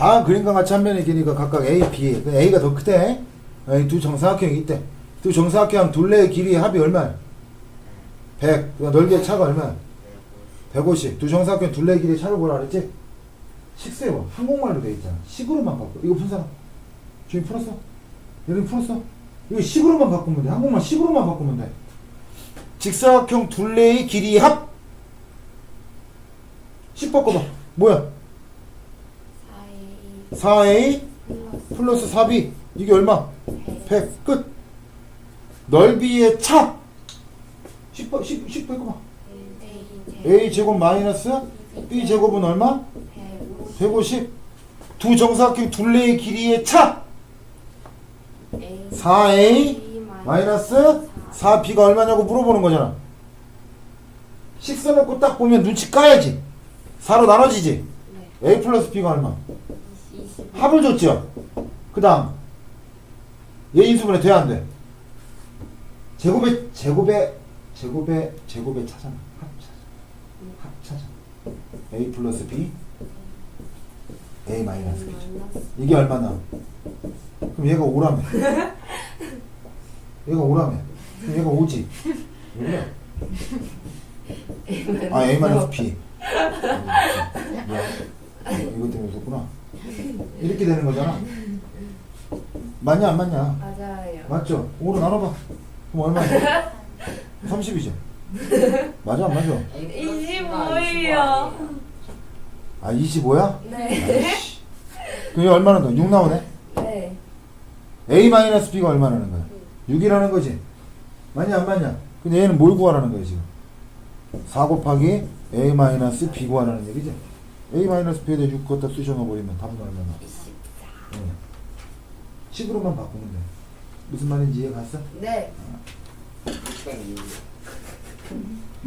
다음 그림과 같이 한 면의 길이가 각각 A, B. 그 A가 더 크대. 이두 정사각형이 있대. 두 정사각형 둘레의 길이 합이 얼마야? 100. 그러니까 넓이의 차가 얼마야? 150. 두 정사각형 둘레의 길이의 차를 보라 그랬지? 식세워. 한국말로 돼 있잖아. 식으로만 바꿔. 이거 푼 사람? 주인 풀었어? 여러분 풀었어? 이거 식으로만 바꾸면 돼. 한국말 식으로만 바꾸면 돼. 직사각형 둘레의 길이 합. 10 바꿔봐. 뭐야? 4A 4A 플러스 플러스 4B. 이게 얼마? 100 100. 끝. 넓이의 차. 10, 바- 10, 10 바꿔봐. A 제곱 마이너스 B 제곱은 얼마? 150 150. 두 정사각형 둘레의 길이의 차. 4A 마이너스 4B가 얼마냐고 물어보는 거잖아. 식 써놓고 딱 보면 눈치 까야지. 4로 나눠지지. 네 A 플러스 B가 얼마? 20 합을 줬죠. 그 다음 얘 인수분해 돼야 안 돼? 제곱의 제곱의 제곱의 제곱의 차잖아. 합 차잖아. 합 차잖아. A 플러스 B A 마이너스 B죠. 이게 얼마나? 그럼 얘가 5라며. 얘가 5라며. 그럼 얘가 5지. 왜 그래? 아, A 마이너스 B. 뭐야? 이것 때문에 웃었구나. 이렇게 되는 거잖아. 맞냐, 안 맞냐? 맞아요 맞죠? 5로 나눠봐. 그럼 얼마야? 30이죠? 맞아, 안 맞아? 25예요 아, 25야? 네 그게 얼마나 더? 6 나오네? 네 A-B가 얼마라는 거야? 6이라는 거지? 맞냐 안 맞냐? 근데 얘는 뭘 구하라는 거야 지금? 4 곱하기 A-B 구하라는 얘기지? a 마이너스 b에 6 갖다 쑤셔 넣어버리면 답은 얼마나? 예. 14. 응. 10으로만 바꾸면 돼. 무슨 말인지 이해 갔어? 네. 아.